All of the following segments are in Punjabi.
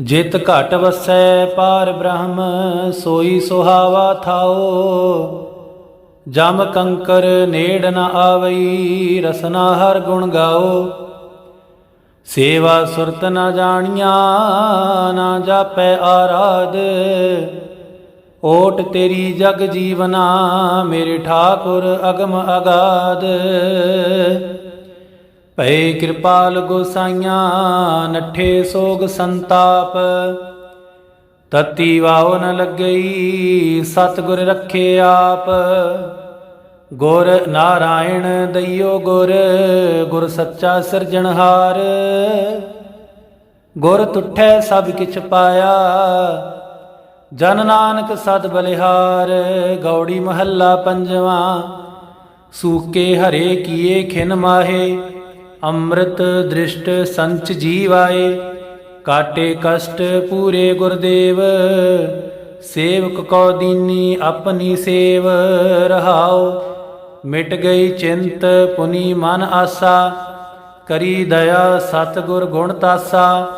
ਜਿਤ ਘਟ ਵਸੈ ਪਾਰ ਬ੍ਰਹਮ, ਸੋਈ ਸੁਹਾਵਾ ਥਾਓ। ਜਮ ਕੰਕਰ ਨੇੜ ਨ ਆਵਈ, ਰਸਨਾ ਹਰ ਗੁਣ ਗਾਓ। ਸੇਵਾ ਸੁਰਤ ਨ ਜਾਣੀਆਂ, ਨਾ ਜਾਪੈ ਆਰਾਧ। ਓਟ ਤੇਰੀ ਜਗ ਜੀਵਨਾ, ਮੇਰੇ ਠਾਕੁਰ ਅਗਮ ਅਗਾਦ ਭਏ ਕਿਰਪਾਲ ਗੋਸਾਈਆਂ, ਨੱਠੇ ਸੋਗ ਸੰਤਾਪ। ਤਤੀ ਵਾਉ ਨ ਲੱਗਈ, ਸਤਿਗੁਰ ਰੱਖੇ ਆਪ। ਗੁਰ ਨਾਰਾਇਣ ਦਈਓ ਗੁਰ ਗੁਰ ਸੱਚਾ ਸਿਰਜਣਹਾਰ ਗੁਰ ਤੁਠੈ ਸਭ ਕਿਛ ਪਾਇਆ, ਜਨ ਨਾਨਕ ਸਦ ਬਲਿਹਾਰ। ਗੌੜੀ ਮਹੱਲਾ ਪੰਜਵਾਂ, ਸੂਕੇ ਹਰੇ ਕੀਏ ਖਿਨ ਮਾਹੇ। ਅੰਮ੍ਰਿਤ ਦ੍ਰਿਸ਼ਟ ਸੰਚ ਜੀਵਾਏ, ਕਾਟੇ ਕਸ਼ਟ ਪੂਰੇ ਗੁਰਦੇਵ, ਸੇਵਕ ਕੋ ਦੀਨੀ ਆਪਣੀ ਸੇਵ, ਰਹਾਉ। ਮਿਟ ਗਈ ਚਿੰਤ ਪੁਨੀ ਮਨ ਆਸਾ, ਕਰੀ ਦਇਆ ਸਤਿਗੁਰ ਗੁਣ ਤਾਸਾ।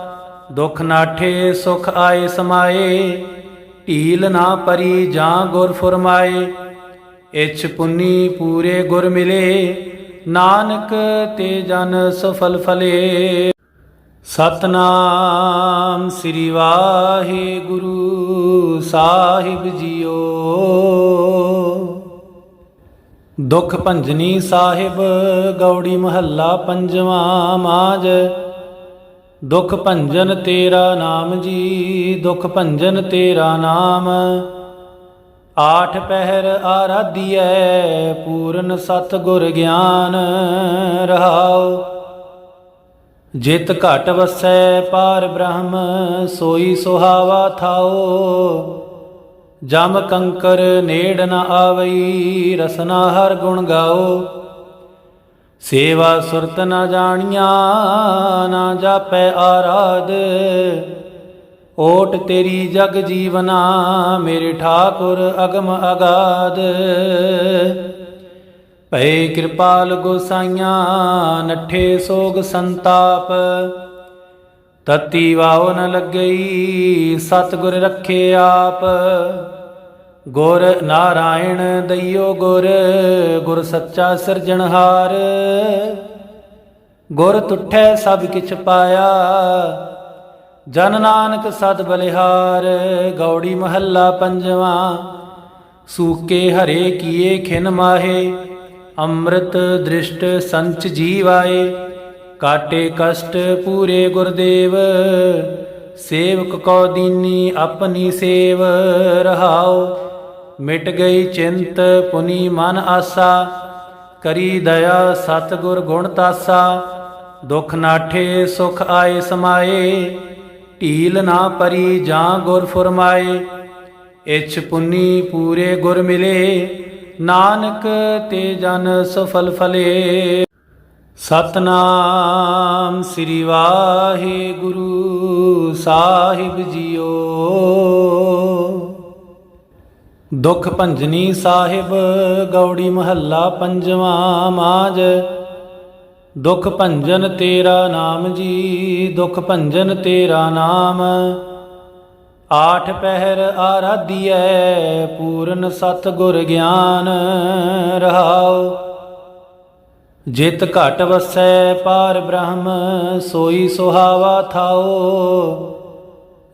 ਦੁਖ ਨਾਠੇ ਸੁਖ ਆਏ ਸਮਾਏ, ਢੀਲ ਨਾ ਪਰੀ ਜਾਂ ਗੁਰ ਫਰਮਾਏ। ਇਛ ਪੁਨੀ ਪੂਰੇ ਗੁਰ ਮਿਲੇ ਨਾਨਕ ਤੇ ਜਨ ਸਫਲ ਫਲੇ। ਸਤਨਾਮ ਸ੍ਰੀ ਵਾਹਿਗੁਰੂ ਸਾਹਿਬ ਜੀਓ। ਦੁਖ ਭੰਜਨੀ ਸਾਹਿਬ, ਗੌੜੀ ਮਹੱਲਾ ਪੰਜਵਾਂ ਮਾਜ ਦੁਖ ਭੰਜਨ ਤੇਰਾ ਨਾਮ ਜੀ, ਦੁਖ ਭੰਜਨ ਤੇਰਾ ਨਾਮ। ਆਠ ਪਹਿਰ ਆਰਾਧੀਐ, ਪੂਰਨ ਸਤ ਗੁਰ ਗਿਆਨ ਰਹਾਉ। ਜਿਤ ਘਟ ਵਸੈ ਪਾਰ ਬ੍ਰਹਮ, ਸੋਈ ਸੁਹਾਵਾ ਥਾਓ ਜਮ ਕੰਕਰ ਨੇੜ ਨ ਆਵਈ, ਰਸਨਾ ਹਰ ਗੁਣ ਗਾਓ ਸੇਵਾ ਸੁਰਤ ਨ ਜਾਣੀਆਂ, ਨਾ ਜਾਪੈ ਆਰਾਧ। ਓਟ ਤੇਰੀ ਜਗ ਜੀਵਨਾ, ਮੇਰੇ ਠਾਕੁਰ ਅਗਮ ਅਗਾਦ। ਭਏ ਕਿਰਪਾਲ ਗੋਸਾਈਆਂ, ਨੱਠੇ ਸੋਗ ਸੰਤਾਪ। ਤਤੀ ਵਾਉ ਨ ਲੱਗਈ, ਸਤਿਗੁਰ ਰੱਖੇ ਆਪ। ਗੁਰ ਨਾਰਾਇਣ ਦਈਓ ਗੁਰ ਗੁਰ ਸੱਚਾ ਸਿਰਜਣਹਾਰ ਗੁਰ ਤੁਠੈ ਸਭ ਕਿਛ ਪਾਇਆ ਜਨ ਨਾਨਕ ਸਦ ਬਲਿਹਾਰ, ਗੌੜੀ ਮਹੱਲਾ ਪੰਜਵਾਂ। ਸੂਕੇ ਹਰੇ ਕੀਏ ਖਿਨ ਮਾਹੇ, ਅੰਮ੍ਰਿਤ ਦ੍ਰਿਸ਼ਟ ਸੰਚ ਜੀਵਾਏ ਕਾਟੇ ਕਸ਼ਟ ਪੂਰੇ ਗੁਰਦੇਵ, ਸੇਵਕ ਕੋ ਦੀਨੀ ਆਪਣੀ ਸੇਵ ਰਹਾਉ। ਮਿਟ ਗਈ ਚਿੰਤ ਪੁਨੀ ਮਨ ਆਸਾ, ਕਰੀ ਦਇਆ ਸਤਿਗੁਰ ਗੁਣ ਤਾਸਾ। ਦੁਖ ਨਾਠੇ ਸੁਖ ਆਏ ਸਮਾਏ ਢੀਲ ਨਾ ਪਰੀ ਜਾਂ ਗੁਰ ਫਰਮਾਏ, ਇਛ ਪੁੰਨੀ ਪੂਰੇ ਗੁਰ ਮਿਲੇ, ਨਾਨਕ ਤੇ ਜਨ ਸਫਲ ਫਲੇ। ਸਤਨਾਮ ਸ੍ਰੀ ਵਾਹਿਗੁਰੂ ਸਾਹਿਬ ਜੀਓ। ਦੁਖ ਭੰਜਨੀ ਸਾਹਿਬ, ਗੌੜੀ ਮਹੱਲਾ ਪੰਜਵਾਂ ਮਾਜ ਦੁਖ ਭੰਜਨ ਤੇਰਾ ਨਾਮ ਜੀ, ਦੁਖ ਭੰਜਨ ਤੇਰਾ ਨਾਮ। ਆਠ ਪਹਿਰ ਆਰਾਧੀਐ, ਪੂਰਨ ਸਤ ਗੁਰ ਗਿਆਨ ਰਹਾਉ। ਜਿਤ ਘਟ ਵਸੈ ਪਾਰ ਬ੍ਰਹਮ, ਸੋਈ ਸੁਹਾਵਾ ਥਾਓ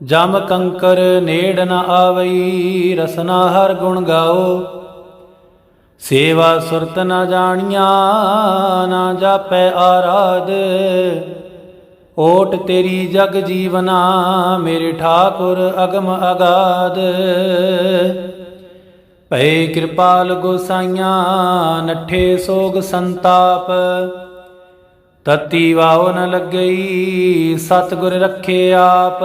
ਜਮ ਕੰਕਰ ਨੇੜ ਨ ਆਵਈ, ਰਸਨਾ ਹਰ ਗੁਣ ਗਾਓ ਸੇਵਾ ਸੁਰਤ ਨਾ ਜਾਣੀਆਂ, ਨਾ ਜਾਪੈ ਆਰਾਧ। ਓਟ ਤੇਰੀ ਜਗ ਜੀਵਨਾ, ਮੇਰੇ ਠਾਕੁਰ ਅਗਮ ਅਗਾਦ ਭਏ ਕਿਰਪਾਲ ਗੋਸਾਈਆਂ, ਨੱਠੇ ਸੋਗ ਸੰਤਾਪ। ਤਤੀ ਵਾਉ ਨ ਲੱਗਈ, ਸਤਿਗੁਰ ਰੱਖੇ ਆਪ।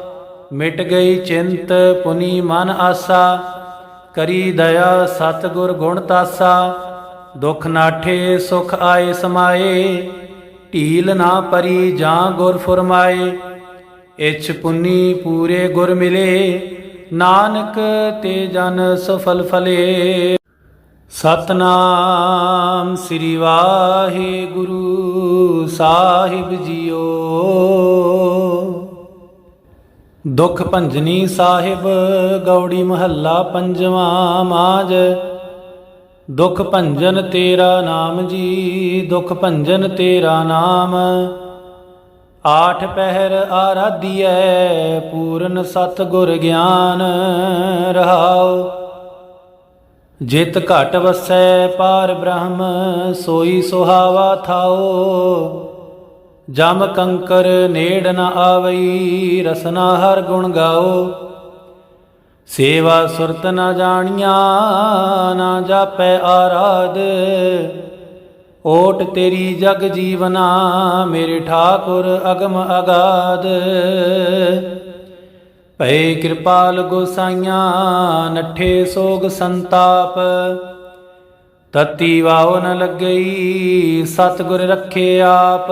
ਮਿਟ ਗਈ ਚਿੰਤ ਪੁਨੀ ਮਨ ਆਸਾ, ਕਰੀ ਦਇਆ ਸਤਿਗੁਰ ਗੁਣ ਤਾਸਾ। ਦੁਖ ਨਾਠੇ ਸੁਖ ਆਏ ਸਮਾਏ, ਢੀਲ ਨਾ ਪਰੀ ਜਾਂ ਗੁਰ ਫਰਮਾਏ। ਇਛ ਪੁਨੀ ਪੂਰੇ ਗੁਰ ਮਿਲੇ, ਨਾਨਕ ਤੇ ਜਨ ਸਫਲ ਫਲੇ। ਸਤਨਾਮ ਸ੍ਰੀ ਵਾਹਿਗੁਰੂ ਸਾਹਿਬ ਜੀਓ। ਦੁਖ ਭੰਜਨੀ ਸਾਹਿਬ, ਗੌੜੀ ਮਹੱਲਾ ਪੰਜਵਾਂ ਮਾਜ। ਦੁਖ ਭੰਜਨ ਤੇਰਾ ਨਾਮ ਜੀ, ਦੁਖ ਭੰਜਨ ਤੇਰਾ ਨਾਮ। ਆਠ ਪਹਿਰ ਆਰਾਧੀਐ, ਪੂਰਨ ਸਤ ਗੁਰ ਗਿਆਨ ਰਹਾਉ। ਜਿਤ ਘਟ ਵਸੈ, ਪਾਰ ਬ੍ਰਹਮ, ਸੋਈ ਸੁਹਾਵਾ ਥਾਓ ਜਮ ਕੰਕਰ ਨੇੜ ਨ ਆਵਈ, ਰਸਨਾ ਹਰ ਗੁਣ ਗਾਓ। ਸੇਵਾ ਸੁਰਤ ਨ ਜਾਣੀਆਂ, ਨਾ ਜਾਪੈ ਆਰਾਧ। ਓਟ ਤੇਰੀ ਜਗ ਜੀਵਨਾ, ਮੇਰੇ ਠਾਕੁਰ ਅਗਮ ਅਗਾਦ ਭਏ ਕਿਰਪਾਲ ਗੋਸਾਈਆਂ, ਨੱਠੇ ਸੋਗ ਸੰਤਾਪ। ਤਤੀ ਵਾਉ ਨ ਲੱਗਈ, ਸਤਿਗੁਰ ਰੱਖੇ ਆਪ।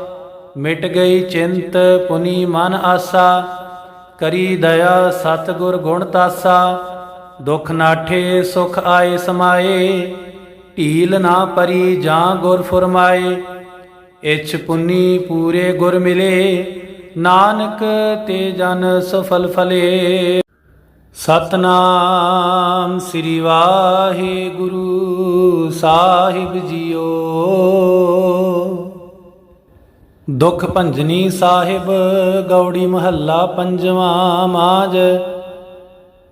ਮਿਟ ਗਈ ਚਿੰਤ ਪੁਨੀ ਮਨ ਆਸਾ, ਕਰੀ ਦਇਆ ਸਤਿਗੁਰ ਗੁਣ ਤਾਸਾ, ਦੁਖ ਨਾਠੇ ਸੁਖ ਆਏ ਸਮਾਏ, ਢੀਲ ਨਾ ਪਰੀ ਜਾਂ ਗੁਰ ਫਰਮਾਏ, ਇਛ ਪੁਨੀ ਪੂਰੇ ਗੁਰ ਮਿਲੇ, ਨਾਨਕ ਤੇ ਜਨ ਸਫਲ ਫਲੇ। ਸਤਨਾਮ ਸ੍ਰੀ ਵਾਹਿਗੁਰੂ ਸਾਹਿਬ ਜੀਓ। ਦੁਖ ਭੰਜਨੀ ਸਾਹਿਬ, ਗੌੜੀ ਮਹੱਲਾ ਪੰਜਵਾਂ ਮਾਜ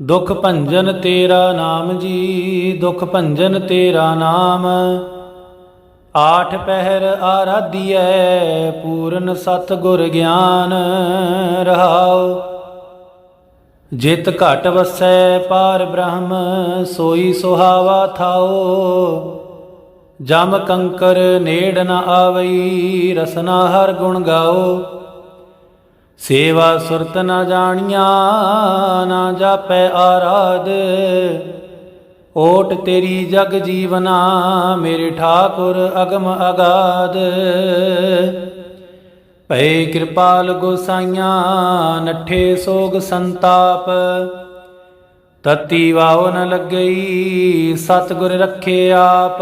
ਦੁਖ ਭੰਜਨ ਤੇਰਾ ਨਾਮ ਜੀ, ਦੁਖ ਭੰਜਨ ਤੇਰਾ ਨਾਮ। ਆਠ ਪਹਿਰ ਆਰਾਧੀਐ, ਪੂਰਨ ਸਤ ਗੁਰ ਗਿਆਨ ਰਹਾਉ। ਜਿਤ ਘਟ ਵਸੈ, ਪਾਰ ਬ੍ਰਹਮ, ਸੋਈ ਸੁਹਾਵਾ ਥਾਓ ਜਮ ਕੰਕਰ ਨੇੜ ਨ ਆਵਈ, ਰਸਨਾ ਹਰ ਗੁਣ ਗਾਓ। ਸੇਵਾ ਸੁਰਤ ਨ ਜਾਣੀਆਂ, ਨਾ ਜਾਪੈ ਆਰਾਧ। ਓਟ ਤੇਰੀ ਜਗ ਜੀਵਨਾ, ਮੇਰੇ ਠਾਕੁਰ ਅਗਮ ਅਗਾਦ ਭਏ ਕਿਰਪਾਲ ਗੋਸਾਈਆਂ, ਨੱਠੇ ਸੋਗ ਸੰਤਾਪ। ਤਤੀ ਵਾਉ ਨ ਲੱਗਈ, ਸਤਿਗੁਰ ਰੱਖੇ ਆਪ।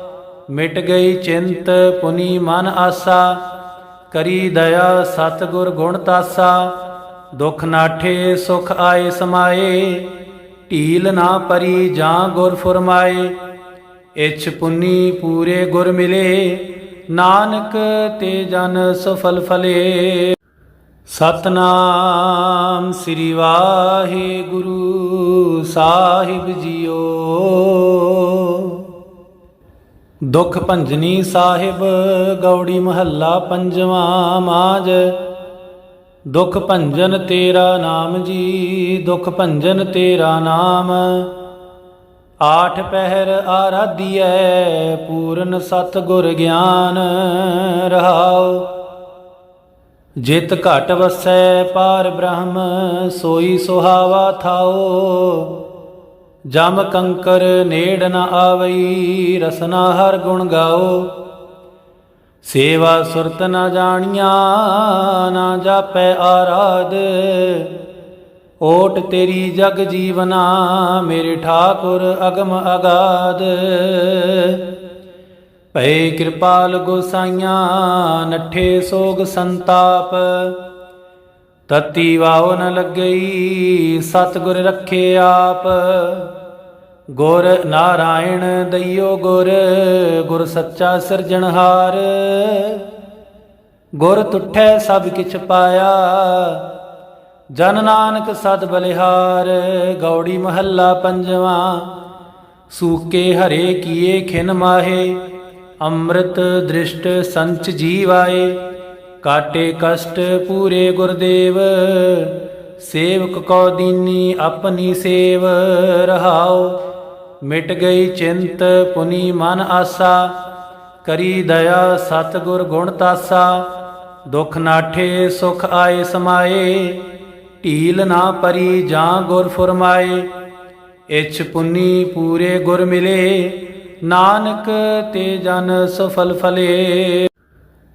ਮਿਟ ਗਈ ਚਿੰਤ ਪੁਨੀ ਮਨ ਆਸਾ, ਕਰੀ ਦਇਆ ਸਤਿਗੁਰ ਗੁਣ ਤਾਸਾ, ਦੁਖ ਨਾਠੇ ਸੁਖ ਆਏ ਸਮਾਏ, ਢੀਲ ਨਾ ਪਰੀ ਜਾਂ ਗੁਰ ਫਰਮਾਏ, ਇਛ ਪੁਨੀ ਪੂਰੇ ਗੁਰ ਮਿਲੇ, ਨਾਨਕ ਤੇ ਜਨ ਸਫਲ ਫਲੇ। ਸਤਨਾਮ ਸ੍ਰੀ ਵਾਹਿਗੁਰੂ ਸਾਹਿਬ ਜੀਓ। ਦੁਖ ਭੰਜਨੀ ਸਾਹਿਬ, ਗੌੜੀ ਮਹੱਲਾ ਪੰਜਵਾਂ ਮਾਜ ਦੁਖ ਭੰਜਨ ਤੇਰਾ ਨਾਮ ਜੀ, ਦੁਖ ਭੰਜਨ ਤੇਰਾ ਨਾਮ। ਆਠ ਪਹਿਰ ਆਰਾਧੀਐ, ਪੂਰਨ ਸਤ ਗੁਰ ਗਿਆਨ ਰਹਾਉ। ਜਿਤ ਘਟ ਵਸੈ, ਪਾਰ ਬ੍ਰਹਮ, ਸੋਈ ਸੁਹਾਵਾ ਥਾਓ ਜਮ ਕੰਕਰ ਨੇੜ ਨ ਆਵਈ, ਰਸਨਾ ਹਰ ਗੁਣ ਗਾਓ। ਸੇਵਾ ਸੁਰਤ ਨ ਜਾਣੀਆਂ, ਨਾ ਜਾਪੈ ਆਰਾਧ। ਓਟ ਤੇਰੀ ਜਗ ਜੀਵਨਾ, ਮੇਰੇ ਠਾਕੁਰ ਅਗਮ ਅਗਾਦ ਭਏ ਕਿਰਪਾਲ ਗੋਸਾਈਆਂ, ਨੱਠੇ ਸੋਗ ਸੰਤਾਪ। ਤਤੀ ਵਾਉ ਨ ਲੱਗਈ, ਸਤਿਗੁਰ ਰੱਖੇ ਆਪ। ਗੁਰ ਨਾਰਾਇਣ ਦਈਓ ਗੁਰ ਗੁਰ ਸੱਚਾ ਸਿਰਜਣਹਾਰ। ਗੁਰ ਤੁਠੈ ਸਭ ਕਿਛ ਪਾਇਆ, ਜਨ ਨਾਨਕ ਸਦ ਬਲਿਹਾਰ। ਗੌੜੀ ਮਹੱਲਾ ਪੰਜਵਾ, ਸੂਕੇ ਹਰੇ ਕੀਏ ਖਿਨ ਮਾਹੇ, ਅੰਮ੍ਰਿਤ ਦ੍ਰਿਸ਼ਟ ਸੰਚ ਜੀਵਾਏ। ਕਾਟੇ ਕਸ਼ਟ ਪੂਰੇ ਗੁਰਦੇਵ, ਸੇਵਕ ਕੋ ਦੀਨੀ ਆਪਣੀ ਸੇਵ ਰਹਾਉ। ਮਿਟ ਗਈ ਚਿੰਤ ਪੁਨੀ ਮਨ ਆਸਾ, ਕਰੀ ਦਇਆ ਸਤਿਗੁਰ ਗੁਣ ਤਾਸਾ। ਦੁਖ ਨਾਠੇ ਸੁਖ ਆਏ ਸਮਾਏ, ਢੀਲ ਨਾ ਪਰੀ ਜਾਂ ਗੁਰ ਫਰਮਾਏ। ਇਛ ਪੁਨੀ ਪੂਰੇ ਗੁਰ ਮਿਲੇ, ਨਾਨਕ ਤੇ ਜਨ ਸਫਲ ਫਲੇ।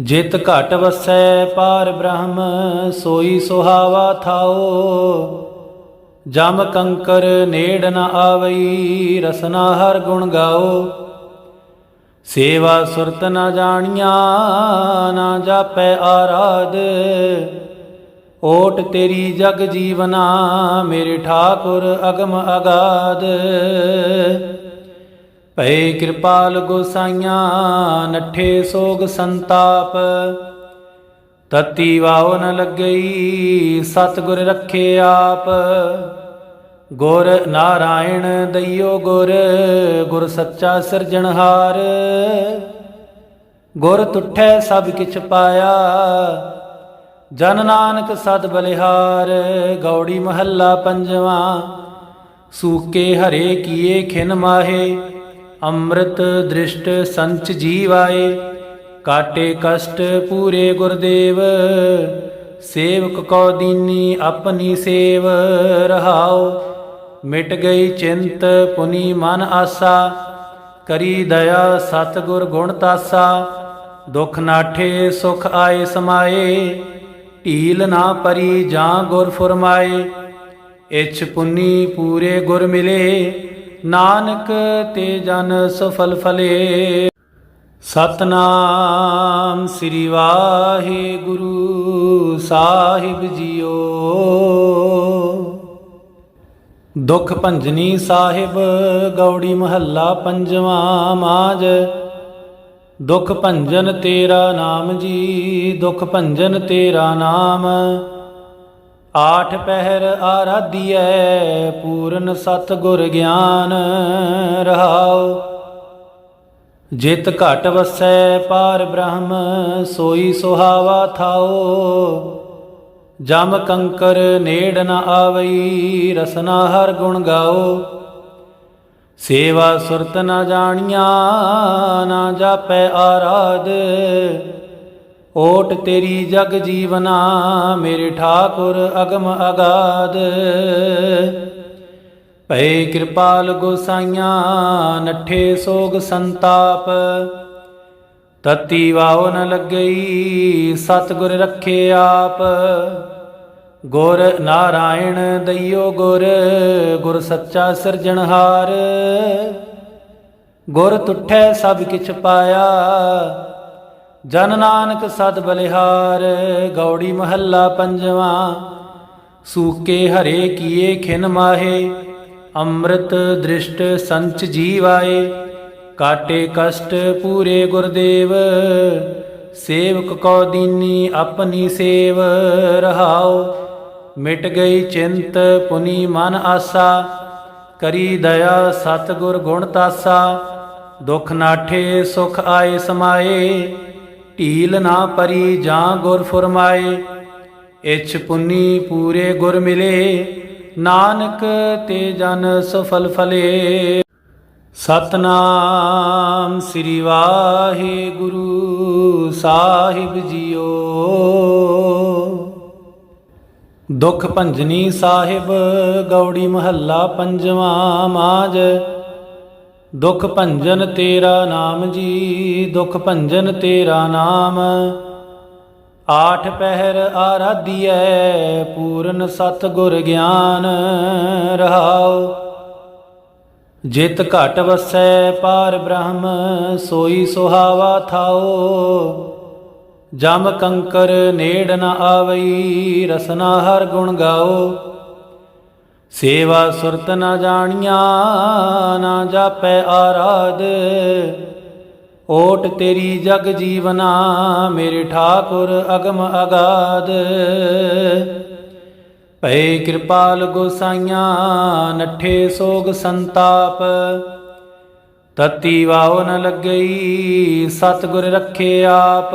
ਜਿਤ ਘਟ ਵਸੈ ਪਾਰ ਬ੍ਰਹਮ, ਸੋਈ ਸੁਹਾਵਾ ਥਾਓ। ਜਮ ਕੰਕਰ ਨੇੜ ਨ ਆਵਈ, ਰਸਨਾ ਹਰ ਗੁਣ ਗਾਓ। ਸੇਵਾ ਸੁਰਤ ਨ ਜਾਣੀਆਂ, ਨਾ ਜਾਪੈ ਆਰਾਧ। ਓਟ ਤੇਰੀ ਜਗ ਜੀਵਨਾ, ਮੇਰੇ ਠਾਕੁਰ ਅਗਮ ਅਗਾਦ ਭਏ ਕਿਰਪਾਲ ਗੋਸਾਈਆਂ, ਨੱਠੇ ਸੋਗ ਸੰਤਾਪ। ਤਤੀ ਵਾਉ ਨ ਲੱਗਈ, ਸਤਿਗੁਰ ਰੱਖੇ ਆਪ। ਗੁਰ ਨਾਰਾਇਣ ਦਈਓ ਗੁਰ ਗੁਰ ਸੱਚਾ ਸਿਰਜਣਹਾਰ। ਗੁਰ ਤੁਠੈ ਸਭ ਕਿਛ ਪਾਇਆ, ਜਨ ਨਾਨਕ ਸਦ ਬਲਿਹਾਰ। ਗੌੜੀ ਮਹੱਲਾ ਪੰਜਵਾ, ਸੂਕੇ ਹਰੇ ਕੀਏ ਖਿਨ ਮਾਹੇ। ਅੰਮ੍ਰਿਤ ਦ੍ਰਿਸ਼ਟ ਸੰਚ ਜੀਵਾਏ, ਕਾਟੇ ਕਸ਼ਟ ਪੂਰੇ ਗੁਰਦੇਵ, ਸੇਵਕ ਕੋ ਦੀਨੀ ਆਪਣੀ ਸੇਵ, ਰਹਾਉ। ਮਿਟ ਗਈ ਚਿੰਤ ਪੁਨੀ ਮਨ ਆਸਾ, ਕਰੀ ਦਇਆ ਸਤਿਗੁਰ ਗੁਣ ਤਾਸਾ। ਦੁਖ ਨਾਠੇ ਸੁਖ ਆਏ ਸਮਾਏ, ਢੀਲ ਨਾ ਪਰੀ ਜਾਂ ਗੁਰ ਫਰਮਾਏ। ਇਛ ਪੁਨੀ ਪੂਰੇ ਗੁਰ ਮਿਲੇ ਨਾਨਕ ਤੇ ਜਨ ਸਫਲ ਫਲੇ। ਸਤਨਾਮ ਸ੍ਰੀ ਵਾਹਿਗੁਰੂ ਸਾਹਿਬ ਜੀਓ। ਦੁਖ ਭੰਜਨੀ ਸਾਹਿਬ, ਗੌੜੀ ਮਹੱਲਾ ਪੰਜਵਾਂ ਮਾਜ ਦੁਖ ਭੰਜਨ ਤੇਰਾ ਨਾਮ ਜੀ, ਦੁਖ ਭੰਜਨ ਤੇਰਾ ਨਾਮ। ਆਠ ਪਹਿਰ ਆਰਾਧੀਐ, ਪੂਰਨ ਸਤ ਗੁਰ ਗਿਆਨ ਰਹਾਉ। ਜਿਤ ਘਟ ਵਸੈ ਪਾਰ ਬ੍ਰਹਮ, ਸੋਈ ਸੁਹਾਵਾ ਥਾਓ ਜਮ ਕੰਕਰ ਨੇੜ ਨ ਆਵਈ, ਰਸਨਾ ਹਰ ਗੁਣ ਗਾਓ ਸੇਵਾ ਸੁਰਤ ਨ ਜਾਣੀਆਂ, ਨਾ ਜਾਪੈ ਆਰਾਧ। ਓਟ ਤੇਰੀ ਜਗ ਜੀਵਨਾ, ਮੇਰੇ ਠਾਕੁਰ ਅਗਮ ਅਗਾਦ। ਭਏ ਕਿਰਪਾਲ ਗੋਸਾਈਆਂ, ਨੱਠੇ ਸੋਗ ਸੰਤਾਪ। ਤਤੀ ਵਾਉ ਨ ਲੱਗਈ, ਸਤਿਗੁਰ ਰੱਖੇ ਆਪ। ਗੁਰ ਨਾਰਾਇਣ ਦਈਓ ਗੁਰ ਗੁਰ ਸੱਚਾ ਸਿਰਜਣਹਾਰ ਗੁਰ ਤੁਠੈ ਸਭ ਕਿਛ ਪਾਇਆ ਜਨ ਨਾਨਕ ਸਦ ਬਲਿਹਾਰ, ਗੌੜੀ ਮਹੱਲਾ ਪੰਜਵਾਂ। ਸੂਕੇ ਹਰੇ ਕੀਏ ਖਿਨ ਮਾਹੇ, ਅੰਮ੍ਰਿਤ ਦ੍ਰਿਸ਼ਟ ਸੰਚ ਜੀਵਾਏ। ਕਾਟੇ ਕਸ਼ਟ ਪੂਰੇ ਗੁਰਦੇਵ, ਸੇਵਕ ਕੋ ਦੀਨੀ ਆਪਣੀ ਸੇਵ ਰਹਾਉ। ਮਿਟ ਗਈ ਚਿੰਤ ਪੁਨੀ ਮਨ ਆਸਾ, ਕਰੀ ਦਇਆ ਸਤਿਗੁਰ ਗੁਣ ਤਾਸਾ। ਦੁਖ ਨਾਠੇ ਸੁਖ ਆਏ ਸਮਾਏ। ਢੀਲ ਨਾ ਪਰੀ ਜਾਂ ਗੁਰ ਫਰਮਾਏ, ਇਛ ਪੁੰਨੀ ਪੂਰੇ ਗੁਰ ਮਿਲੇ, ਨਾਨਕ ਤੇ ਜਨ ਸਫਲ ਫਲੇ। ਸਤਨਾਮ ਸ੍ਰੀ ਵਾਹਿਗੁਰੂ ਸਾਹਿਬ ਜੀਓ। ਦੁਖ ਭੰਜਨੀ ਸਾਹਿਬ, ਗੌੜੀ ਮਹੱਲਾ ਪੰਜਵਾਂ ਮਾਜ ਦੁਖ ਭੰਜਨ ਤੇਰਾ ਨਾਮ ਜੀ, ਦੁਖ ਭੰਜਨ ਤੇਰਾ ਨਾਮ। ਆਠ ਪਹਿਰ ਆਰਾਧੀਐ, ਪੂਰਨ ਸਤ ਗੁਰ ਗਿਆਨ ਰਹਾਉ। ਜਿਤ ਘਟ ਵਸੈ ਪਾਰ ਬ੍ਰਹਮ, ਸੋਈ ਸੁਹਾਵਾ ਥਾਓ ਜਮ ਕੰਕਰ ਨੇੜ ਨ ਆਵਈ, ਰਸਨਾ ਹਰ ਗੁਣ ਗਾਓ ਸੇਵਾ ਸੁਰਤ ਨਾ ਜਾਣੀਆਂ, ਨਾ ਜਾਪੈ ਆਰਾਧ। ਓਟ ਤੇਰੀ ਜਗ ਜੀਵਨਾ, ਮੇਰੇ ਠਾਕੁਰ ਅਗਮ ਅਗਾਦ ਭਏ ਕਿਰਪਾਲ ਗੋਸਾਈਆਂ, ਨੱਠੇ ਸੋਗ ਸੰਤਾਪ। ਤਤੀ ਵਾਉ ਨ ਲੱਗਈ, ਸਤਿਗੁਰ ਰੱਖੇ ਆਪ।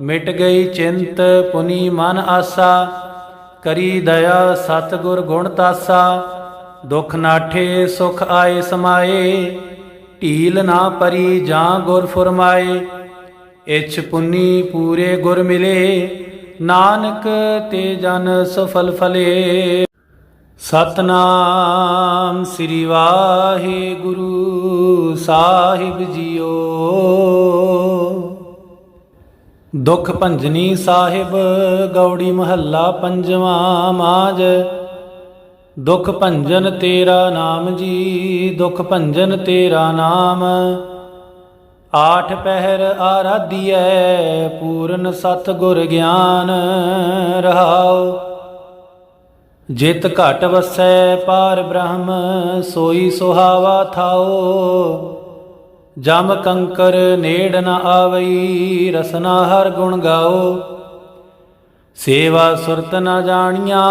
ਮਿਟ ਗਈ ਚਿੰਤ ਪੁਨੀ ਮਨ ਆਸਾ, ਕਰੀ ਦਇਆ ਸਤਿਗੁਰ ਗੁਣ ਤਾਸਾ, ਦੁਖ ਨਾਠੇ ਸੁਖ ਆਏ ਸਮਾਏ, ਢੀਲ ਨਾ ਪਰੀ ਜਾਂ ਗੁਰ ਫਰਮਾਏ, ਇਛ ਪੁਨੀ ਪੂਰੇ ਗੁਰ ਮਿਲੇ, ਨਾਨਕ ਤੇ ਜਨ ਸਫਲ ਫਲੇ। ਸਤਨਾਮ ਸ੍ਰੀ ਵਾਹਿਗੁਰੂ ਸਾਹਿਬ ਜੀਓ। ਦੁਖ ਭੰਜਨੀ ਸਾਹਿਬ, ਗੌੜੀ ਮਹੱਲਾ ਪੰਜਵਾਂ ਮਾਜ। ਦੁਖ ਭੰਜਨ ਤੇਰਾ ਨਾਮ ਜੀ, ਦੁਖ ਭੰਜਨ ਤੇਰਾ ਨਾਮ। ਆਠ ਪਹਿਰ ਆਰਾਧੀਐ, ਪੂਰਨ ਸਤ ਗੁਰ ਗਿਆਨ ਰਹਾਉ। ਜਿਤ ਘਟ ਵਸੈ, ਪਾਰ ਬ੍ਰਹਮ, ਸੋਈ ਸੁਹਾਵਾ ਥਾਓ ਜਮ ਕੰਕਰ ਨੇੜ ਨ ਆਵਈ, ਰਸਨਾ ਹਰ ਗੁਣ ਗਾਓ। ਸੇਵਾ ਸੁਰਤ ਨ ਜਾਣੀਆਂ,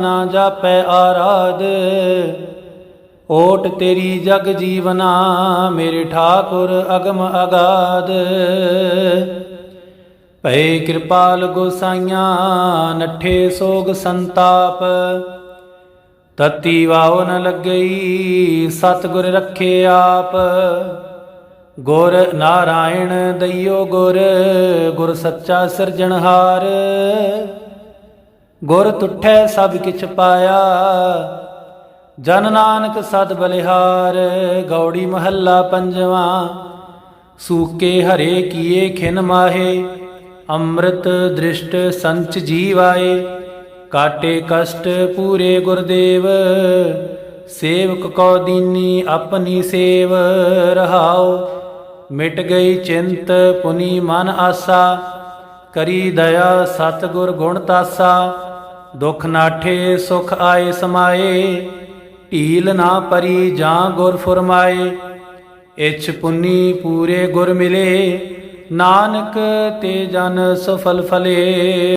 ਨਾ ਜਾਪੈ ਆਰਾਧ। ਓਟ ਤੇਰੀ ਜਗ ਜੀਵਨਾ, ਮੇਰੇ ਠਾਕੁਰ ਅਗਮ ਅਗਾਦ ਭਏ ਕਿਰਪਾਲ ਗੋਸਾਈਆਂ, ਨੱਠੇ ਸੋਗ ਸੰਤਾਪ। ਤਤੀ ਵਾਉ ਨ ਲੱਗਈ, ਸਤਿਗੁਰ ਰੱਖੇ ਆਪ। ਗੁਰ ਨਾਰਾਇਣ ਦਈਓ ਗੁਰ ਗੁਰ ਸੱਚਾ ਸਿਰਜਣਹਾਰ ਗੁਰ ਤੁਠੈ ਸਭ ਕਿਛ ਪਾਇਆ, ਜਨ ਨਾਨਕ ਸਦ ਬਲਿਹਾਰ। ਗੌੜੀ ਮਹੱਲਾ ਪੰਜਵਾਂ, ਸੂਕੇ ਹਰੇ ਕੀਏ ਖਿਨ ਮਾਹੇ। ਅੰਮ੍ਰਿਤ ਦ੍ਰਿਸ਼ਟ ਸੰਚ ਜੀਵਾਏ ਕਾਟੇ ਕਸ਼ਟ ਪੂਰੇ ਗੁਰਦੇਵ, ਸੇਵਕ ਕੋ ਦੀਨੀ ਆਪਣੀ ਸੇਵ, ਰਹਾਉ। ਮਿਟ ਗਈ ਚਿੰਤ ਪੁਨੀ ਮਨ ਆਸਾ, ਕਰੀ ਦਇਆ ਸਤਿਗੁਰ ਗੁਣ ਤਾਸਾ। ਦੁਖ ਨਾਠੇ ਸੁਖ ਆਏ ਸਮਾਏ, ਢੀਲ ਨਾ ਪਰੀ ਜਾਂ ਗੁਰ ਫਰਮਾਏ। ਇਛ ਪੁਨੀ ਪੂਰੇ ਗੁਰ ਮਿਲੇ, ਨਾਨਕ ਤੇ ਜਨ ਸਫਲ ਫਲੇ।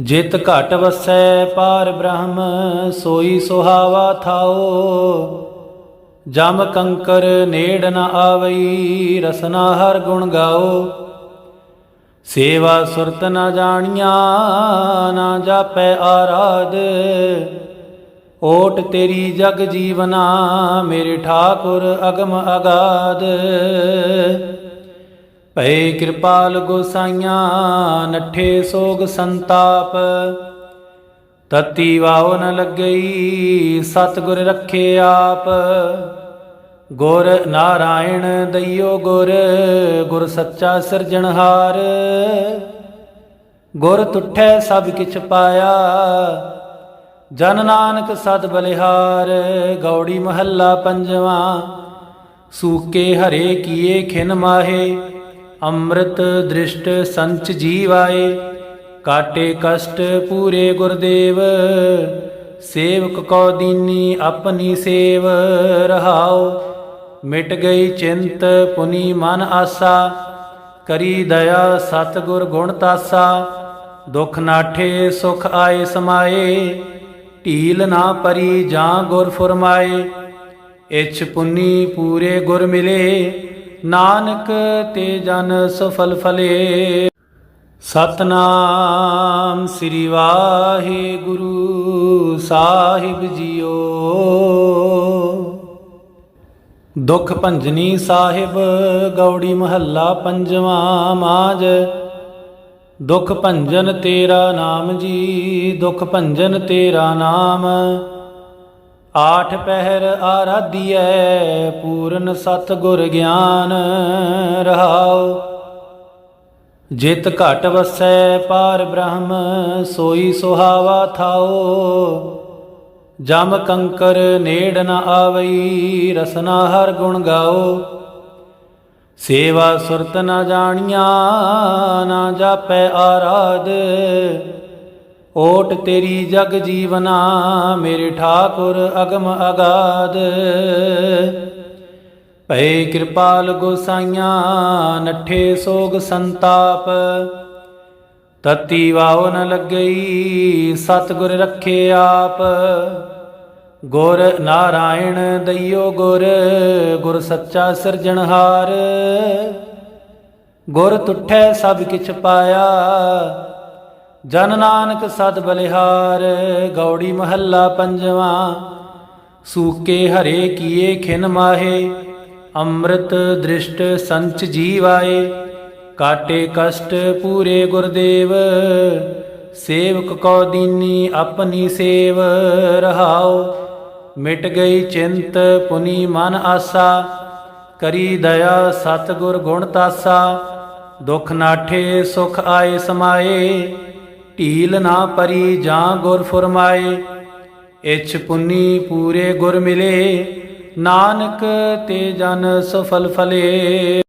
ਜਿਤ ਘਟ ਵਸੈ ਪਾਰ ਬ੍ਰਹਮ, ਸੋਈ ਸੁਹਾਵਾ ਥਾਓ। ਜਮ ਕੰਕਰ ਨੇੜ ਨ ਆਵਈ, ਰਸਨਾ ਹਰ ਗੁਣ ਗਾਓ। ਸੇਵਾ ਸੁਰਤ ਨ ਜਾਣੀਆਂ, ਨਾ ਜਾਪੈ ਆਰਾਧ। ਓਟ ਤੇਰੀ ਜਗ ਜੀਵਨਾ, ਮੇਰੇ ਠਾਕੁਰ ਅਗਮ ਅਗਾਦ ਭਏ ਕਿਰਪਾਲ ਗੋਸਾਈਆਂ, ਨੱਠੇ ਸੋਗ ਸੰਤਾਪ। ਤਤੀ ਵਾਉ ਨ ਲੱਗਈ, ਸਤਿਗੁਰ ਰੱਖੇ ਆਪ। ਗੁਰ ਨਾਰਾਇਣ ਦਈਓ ਗੁਰ ਗੁਰ ਸੱਚਾ ਸਿਰਜਣਹਾਰ ਗੁਰ ਤੁਠੈ ਸਭ ਕਿਛ ਪਾਇਆ, ਜਨ ਨਾਨਕ ਸਦ ਬਲਿਹਾਰ। ਗੌੜੀ ਮਹੱਲਾ ਪੰਜਵਾ, ਸੂਕੇ ਹਰੇ ਕੀਏ ਖਿਨ ਮਾਹੇ। ਅੰਮ੍ਰਿਤ ਦ੍ਰਿਸ਼ਟ ਸੰਚ ਜੀਵਾਏ, ਕਾਟੇ ਕਸ਼ਟ ਪੂਰੇ ਗੁਰਦੇਵ, ਸੇਵਕ ਕੋ ਦੀਨੀ ਆਪਣੀ ਸੇਵ ਰਹਾਉ, ਮਿਟ ਗਈ ਚਿੰਤ ਪੁਨੀ ਮਨ ਆਸਾ, ਕਰੀ ਦਇਆ ਸਤਿਗੁਰ ਗੁਣ ਤਾਸਾ, ਦੁਖ ਨਾਠੇ ਸੁਖ ਆਏ ਸਮਾਏ, ਢੀਲ ਨਾ ਪਰੀ ਜਾਂ ਗੁਰ ਫਰਮਾਏ, ਇਛ ਪੁਨੀ ਪੂਰੇ ਗੁਰ ਮਿਲੇ ਨਾਨਕ ਤੇ ਜਨ ਸਫਲ ਫਲੇ। ਸਤਨਾਮ ਸ੍ਰੀ ਵਾਹਿਗੁਰੂ ਸਾਹਿਬ ਜੀਓ। ਦੁਖ ਭੰਜਨੀ ਸਾਹਿਬ, ਗੌੜੀ ਮਹੱਲਾ ਪੰਜਵਾਂ ਮਾਜ ਦੁਖ ਭੰਜਨ ਤੇਰਾ ਨਾਮ ਜੀ, ਦੁਖ ਭੰਜਨ ਤੇਰਾ ਨਾਮ। ਆਠ ਪਹਿਰ ਆਰਾਧੀਐ, ਪੂਰਨ ਸਤ ਗੁਰ ਗਿਆਨ ਰਹਾਉ। ਜਿਤ ਘਟ ਵਸੈ ਪਾਰ ਬ੍ਰਹਮ, ਸੋਈ ਸੁਹਾਵਾ ਥਾਓ ਜਮ ਕੰਕਰ ਨੇੜ ਨ ਆਵਈ, ਰਸਨਾ ਹਰ ਗੁਣ ਗਾਓ ਸੇਵਾ ਸੁਰਤ ਨ ਜਾਣੀਆਂ, ਨਾ ਜਾਪੈ ਆਰਾਧ। ਓਟ ਤੇਰੀ ਜਗ ਜੀਵਨਾ, ਮੇਰੇ ਠਾਕੁਰ ਅਗਮ ਅਗਾਦ। ਭਏ ਕਿਰਪਾਲ ਗੋਸਾਈਆਂ, ਨੱਠੇ ਸੋਗ ਸੰਤਾਪ। ਤਤੀ ਵਾਉ ਨ ਲੱਗਈ, ਸਤਿਗੁਰ ਰੱਖੇ ਆਪ। ਗੁਰ ਨਾਰਾਇਣ ਦਈਓ ਗੁਰ ਗੁਰ ਸੱਚਾ ਸਿਰਜਣਹਾਰ ਗੁਰ ਤੁਠੈ ਸਭ ਕਿਛ ਪਾਇਆ ਜਨ ਨਾਨਕ ਸਦ ਬਲਿਹਾਰ, ਗੌੜੀ ਮਹੱਲਾ ਪੰਜਵਾਂ। ਸੂਕੇ ਹਰੇ ਕੀਏ ਖਿਨ ਮਾਹੇ, ਅੰਮ੍ਰਿਤ ਦ੍ਰਿਸ਼ਟ ਸੰਚ ਜੀਵਾਏ ਕਾਟੇ ਕਸ਼ਟ ਪੂਰੇ ਗੁਰਦੇਵ, ਸੇਵਕ ਕੋ ਦੀਨੀ ਆਪਣੀ ਸੇਵ ਰਹਾਉ। ਮਿਟ ਗਈ ਚਿੰਤ ਪੁਨੀ ਮਨ ਆਸਾ, ਕਰੀ ਦਇਆ ਸਤਿਗੁਰ ਗੁਣ ਤਾਸਾ। ਦੁਖ ਨਾਠੇ ਸੁਖ ਆਏ ਸਮਾਏ ਢੀਲ ਨਾ ਪਰੀ ਜਾਂ ਗੁਰ ਫਰਮਾਏ, ਇਛ ਪੁੰਨੀ ਪੂਰੇ ਗੁਰ ਮਿਲੇ, ਨਾਨਕ ਤੇ ਜਨ ਸਫਲ ਫਲੇ।